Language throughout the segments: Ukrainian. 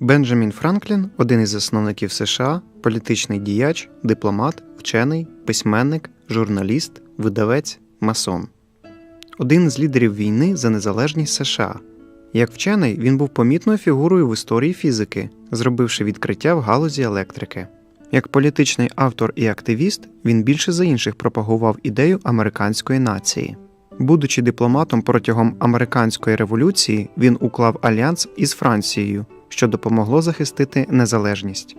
Бенджамін Франклін один із засновників США, політичний діяч, дипломат, вчений, письменник, журналіст, видавець, масон. Один з лідерів війни за незалежність США. Як вчений, він був помітною фігурою в історії фізики, зробивши відкриття в галузі електрики. Як політичний автор і активіст, він більше за інших пропагував ідею американської нації. Будучи дипломатом протягом американської революції, він уклав альянс із Францією, що допомогло захистити незалежність.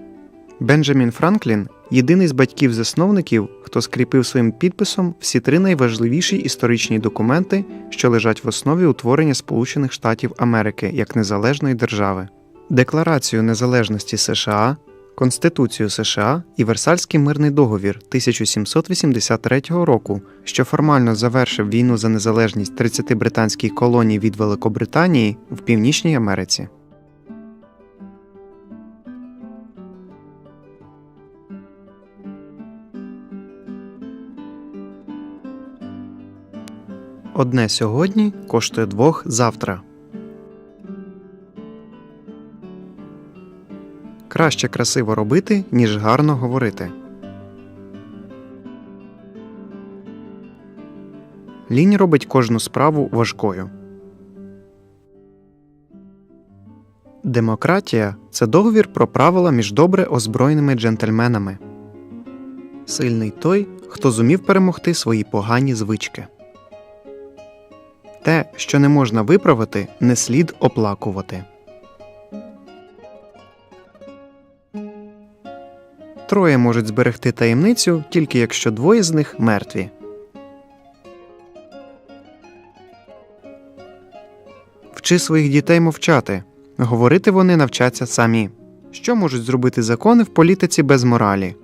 Бенджамін Франклін єдиний з батьків-засновників, хто скріпив своїм підписом всі три найважливіші історичні документи, що лежать в основі утворення Сполучених Штатів Америки як незалежної держави: Декларацію незалежності США, Конституцію США і Версальський мирний договір 1783 року, що формально завершив війну за незалежність 30 британських колоній від Великобританії в Північній Америці. Одне сьогодні коштує двох завтра. Краще красиво робити, ніж гарно говорити. Лінь робить кожну справу важкою. Демократія це договір про правила між добре озброєними джентльменами. Сильний той, хто зумів перемогти свої погані звички. Те, що не можна виправити, не слід оплакувати. Троє можуть зберегти таємницю, тільки якщо двоє з них мертві. Вчи своїх дітей мовчати. Говорити вони навчаться самі. Що можуть зробити закони в політиці без моралі?